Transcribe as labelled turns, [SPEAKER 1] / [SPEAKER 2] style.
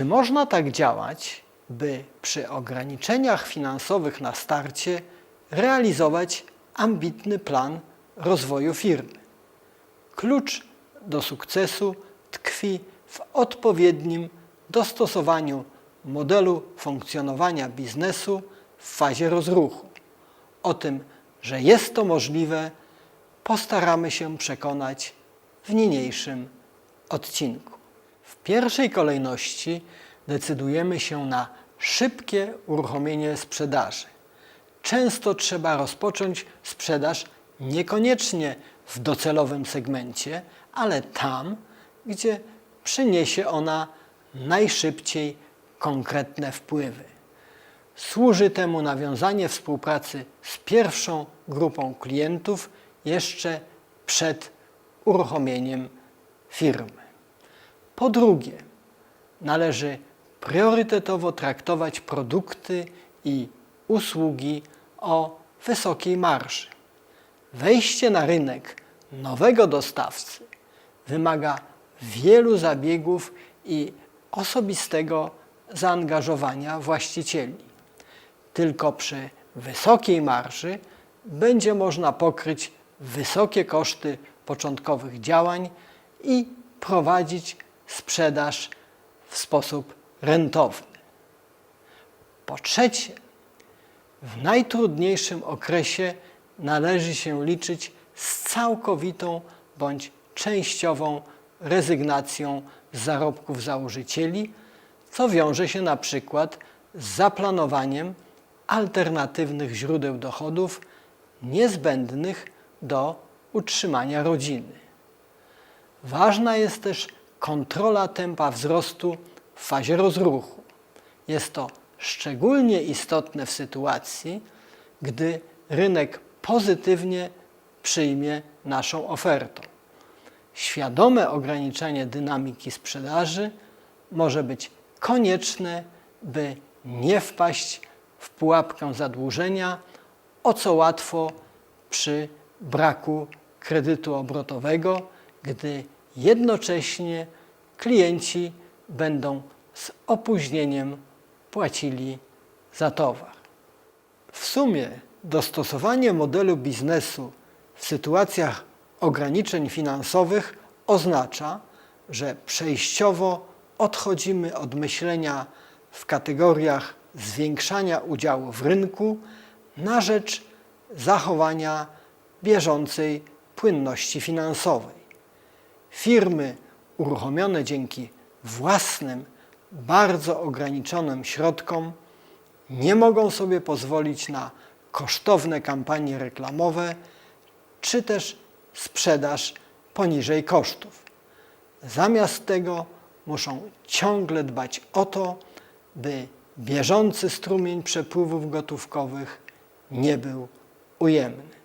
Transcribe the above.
[SPEAKER 1] Czy można tak działać, by przy ograniczeniach finansowych na starcie realizować ambitny plan rozwoju firmy? Klucz do sukcesu tkwi w odpowiednim dostosowaniu modelu funkcjonowania biznesu w fazie rozruchu. O tym, że jest to możliwe, postaramy się przekonać w niniejszym odcinku. W pierwszej kolejności decydujemy się na szybkie uruchomienie sprzedaży. Często trzeba rozpocząć sprzedaż niekoniecznie w docelowym segmencie, ale tam, gdzie przyniesie ona najszybciej konkretne wpływy. Służy temu nawiązanie współpracy z pierwszą grupą klientów jeszcze przed uruchomieniem firmy. Po drugie, należy priorytetowo traktować produkty i usługi o wysokiej marży. Wejście na rynek nowego dostawcy wymaga wielu zabiegów i osobistego zaangażowania właścicieli. Tylko przy wysokiej marży będzie można pokryć wysokie koszty początkowych działań i prowadzić sprzedaż w sposób rentowny. Po trzecie, w najtrudniejszym okresie należy się liczyć z całkowitą bądź częściową rezygnacją z zarobków założycieli, co wiąże się na przykład z zaplanowaniem alternatywnych źródeł dochodów niezbędnych do utrzymania rodziny. Ważna jest też kontrola tempa wzrostu w fazie rozruchu. Jest to szczególnie istotne w sytuacji, gdy rynek pozytywnie przyjmie naszą ofertę. Świadome ograniczenie dynamiki sprzedaży może być konieczne, by nie wpaść w pułapkę zadłużenia, o co łatwo przy braku kredytu obrotowego, gdy jednocześnie klienci będą z opóźnieniem płacili za towar. W sumie dostosowanie modelu biznesu w sytuacjach ograniczeń finansowych oznacza, że przejściowo odchodzimy od myślenia w kategoriach zwiększania udziału w rynku na rzecz zachowania bieżącej płynności finansowej. Firmy uruchomione dzięki własnym, bardzo ograniczonym środkom nie mogą sobie pozwolić na kosztowne kampanie reklamowe czy też sprzedaż poniżej kosztów. Zamiast tego muszą ciągle dbać o to, by bieżący strumień przepływów gotówkowych nie był ujemny.